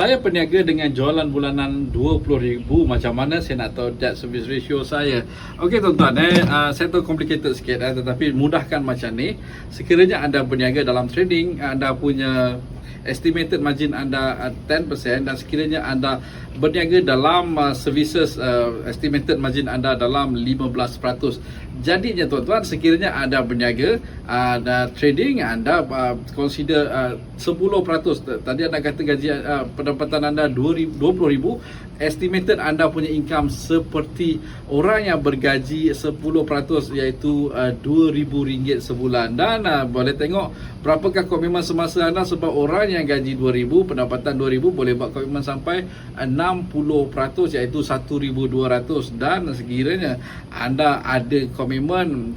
Saya peniaga dengan jualan bulanan 20,000 macam mana saya nak tahu debt service ratio saya. Okey tuan-tuan eh uh, saya tahu complicated sikit eh, tetapi mudahkan macam ni. Sekiranya anda berniaga dalam trading, anda punya estimated margin anda uh, 10% dan sekiranya anda berniaga dalam uh, services uh, estimated margin anda dalam 15%. Jadinya tuan-tuan sekiranya anda berniaga uh, dan trading anda uh, consider uh, 10% tadi anda kata gaji uh, pendapatan anda 20,000 estimated anda punya income seperti orang yang bergaji 10% iaitu uh, RM2,000 sebulan. Dan uh, boleh tengok berapakah komitmen semasa anda sebab orang yang gaji 2000 pendapatan 2000 boleh buat komitmen sampai 60% iaitu 1200 dan sekiranya anda ada komitmen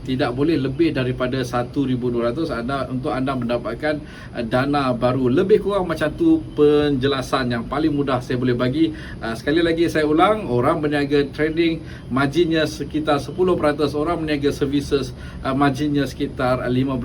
tidak boleh lebih daripada 1200 anda untuk anda mendapatkan uh, dana baru. Lebih kurang macam tu penjelasan yang paling mudah saya boleh bagi. Uh, sekali lagi saya ulang orang berniaga trading marginnya sekitar 10% orang berniaga services uh, marginnya sekitar 15%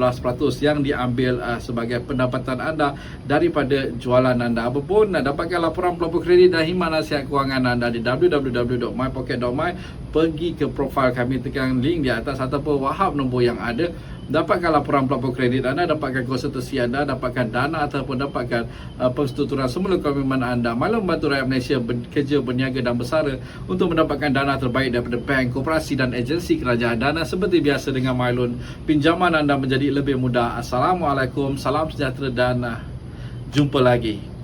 yang diambil sebagai pendapatan anda daripada jualan anda. Apapun dapatkan laporan pelapor kredit dan himan nasihat kewangan anda di www.mypocket.my pergi ke profil kami tekan link di atas ataupun wahap nombor yang ada dapatkan laporan pelapor kredit anda dapatkan konsultasi anda dapatkan dana ataupun dapatkan uh, penstrukturan semula komitmen anda. Malah membantu rakyat Malaysia bekerja berniaga dan bersara untuk mendapatkan dana terbaik daripada bank, koperasi dan agensi kerajaan dana. Seperti biasa dengan Mylon pinjaman anda menjadi lebih mudah. Assalamualaikum salam sejahtera dan uh, jumpa lagi